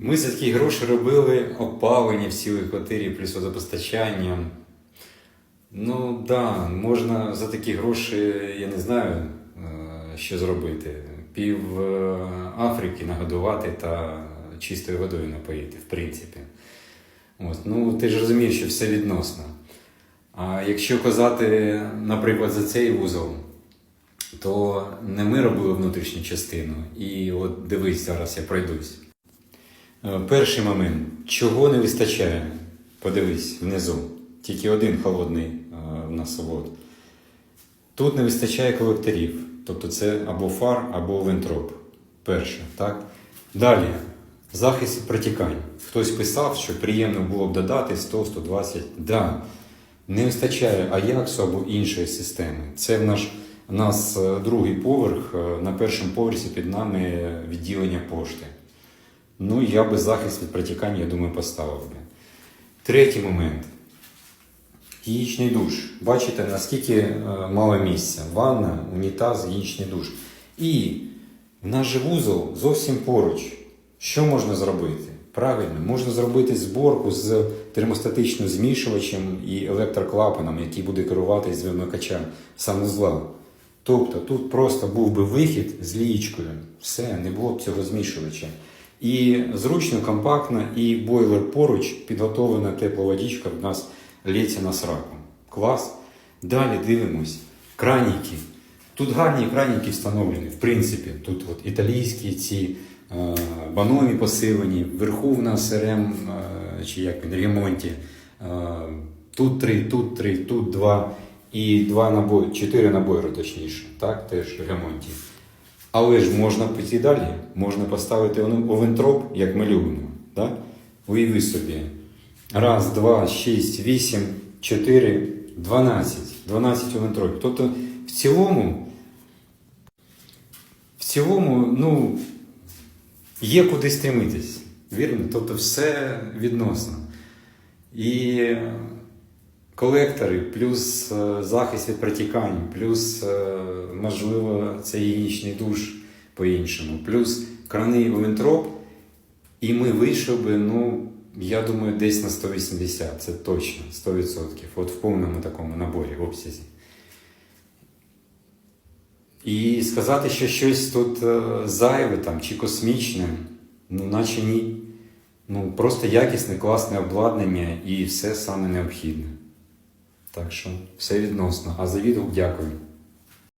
Ми за такі гроші робили опалення в цілій квартирі плюс водопостачання. Ну так, да, можна за такі гроші, я не знаю, е, що зробити. Пів е, Африки нагодувати та чистою водою напоїти, в принципі. От. Ну, ти ж розумієш, що все відносно. А якщо казати, наприклад, за цей вузол, то не ми робили внутрішню частину. І от дивись, зараз я пройдусь. Е, Перший момент. Чого не вистачає? Подивись внизу. Тільки один холодний е, в нас завод. Тут не вистачає колекторів. Тобто це або фар, або вентроп. Перше, так? Далі. Захист протікань. Хтось писав, що приємно було б додати 100-120. Да. Не вистачає Аяксу або іншої системи. Це в наш, у нас е, другий поверх, е, на першому поверсі під нами відділення пошти. Ну, я би захист від протікання, я думаю, поставив би. Третій момент. Гігієнічний душ. Бачите, наскільки е, мало місця. Ванна, унітаз, гігієнічний душ. І же вузол зовсім поруч. Що можна зробити? Правильно, можна зробити зборку з термостатичним змішувачем і електроклапаном, який буде керуватись з вимикача санузла. Тобто тут просто був би вихід з лієчкою. Все, не було б цього змішувача. І зручно, компактно, і бойлер поруч, підготовлена тепла водичка в нас лється на сраку. Клас. Далі дивимось. Краніки. Тут гарні краніки встановлені, в принципі. Тут от італійські ці е, баномі посилені, вверху в нас РМ, е, чи як він, ремонті. Е, тут три, тут три, тут два. І два набої, чотири набори, точніше, так, теж в ремонті. Але ж можна піти далі, можна поставити овентроп, як ми любимо. Так? Уяви собі. Раз, два, шість, вісім, чотири, дванадцять. Дванадцять овентропів. Тобто в цілому, в цілому, ну, є куди стремитись. Вірно? Тобто все відносно. І колектори, плюс е, захист від протікань, плюс, е, можливо, це гігієнічний душ по-іншому, плюс крани овентроп, і ми вийшли би, ну, я думаю, десь на 180, це точно, 100%. От в повному такому наборі, обсязі. І сказати, що щось тут е, зайве там, чи космічне, ну, наче ні. Ну, просто якісне, класне обладнання і все саме необхідне. Так що все відносно. А за відгук дякую.